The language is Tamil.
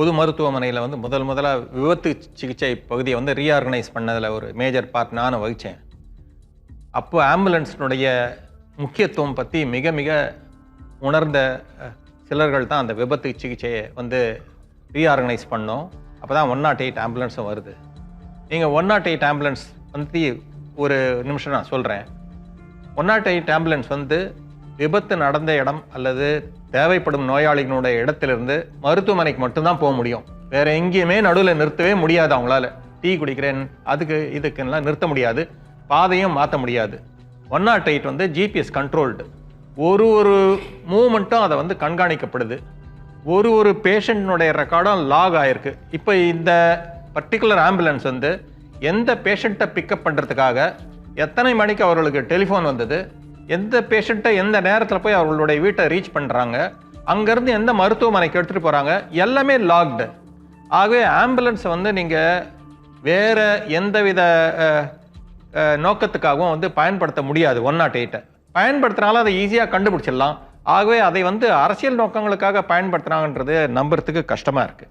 பொது மருத்துவமனையில் வந்து முதல் முதலாக விபத்து சிகிச்சை பகுதியை வந்து ரீஆர்கனைஸ் பண்ணதில் ஒரு மேஜர் பார்ட் நானும் வகித்தேன் அப்போ ஆம்புலன்ஸினுடைய முக்கியத்துவம் பற்றி மிக மிக உணர்ந்த சிலர்கள் தான் அந்த விபத்து சிகிச்சையை வந்து ரீஆர்கனைஸ் பண்ணோம். அப்போ தான் ஒன் நாட் எயிட் ஆம்புலன்ஸும் வருது. நீங்கள் ஒன் நாட் எயிட் ஆம்புலன்ஸ் வந்து ஒரு நிமிஷம் நான் சொல்கிறேன் ஒன் நாட் எயிட் ஆம்புலன்ஸ் வந்து விபத்து நடந்த இடம் அல்லது தேவைப்படும் நோயாளிகளுடைய இடத்திலிருந்து மருத்துவமனைக்கு மட்டும்தான் போக முடியும். வேற எங்கேயுமே நடுவில் நிறுத்தவே முடியாது அவங்களால. டீ குடிக்கிறேன் அதுக்கு இதுக்குன்னெலாம் நிறுத்த முடியாது. பாதையும் மாற்ற முடியாது. ஒன் நாட் எயிட் வந்து ஜிபிஎஸ் கண்ட்ரோல்டு ஒரு ஒரு மூமெண்ட்டும் அதை வந்து கண்காணிக்கப்படுது. ஒரு ஒரு பேஷண்ட்னுடைய ரெக்கார்டும் லாக் ஆகிருக்கு இப்போ இந்த பர்டிகுலர் ஆம்புலன்ஸ் வந்து எந்த பேஷண்ட்டை பிக்கப் பண்ணுறதுக்காக எத்தனை மணிக்கு அவர்களுக்கு டெலிஃபோன் வந்தது? எந்த பேஷண்ட்டை எந்த நேரத்தில் போய் அவர்களுடைய வீட்டை ரீச் பண்ணுறாங்க அங்கேருந்து எந்த மருத்துவமனைக்கு எடுத்துகிட்டு போகிறாங்க எல்லாமே லாக்டு ஆகவே ஆம்புலன்ஸை வந்து நீங்கள் வேறு எந்தவித நோக்கத்துக்காகவும் வந்து பயன்படுத்த முடியாது ஒன் நாட் எயிட்டை பயன்படுத்தினாலும் அதை ஈஸியாக கண்டுபிடிச்சிடலாம். ஆகவே அதை வந்து அரசியல் நோக்கங்களுக்காக பயன்படுத்துகிறாங்கன்றது நம்புறதுக்கு கஷ்டமாக இருக்குது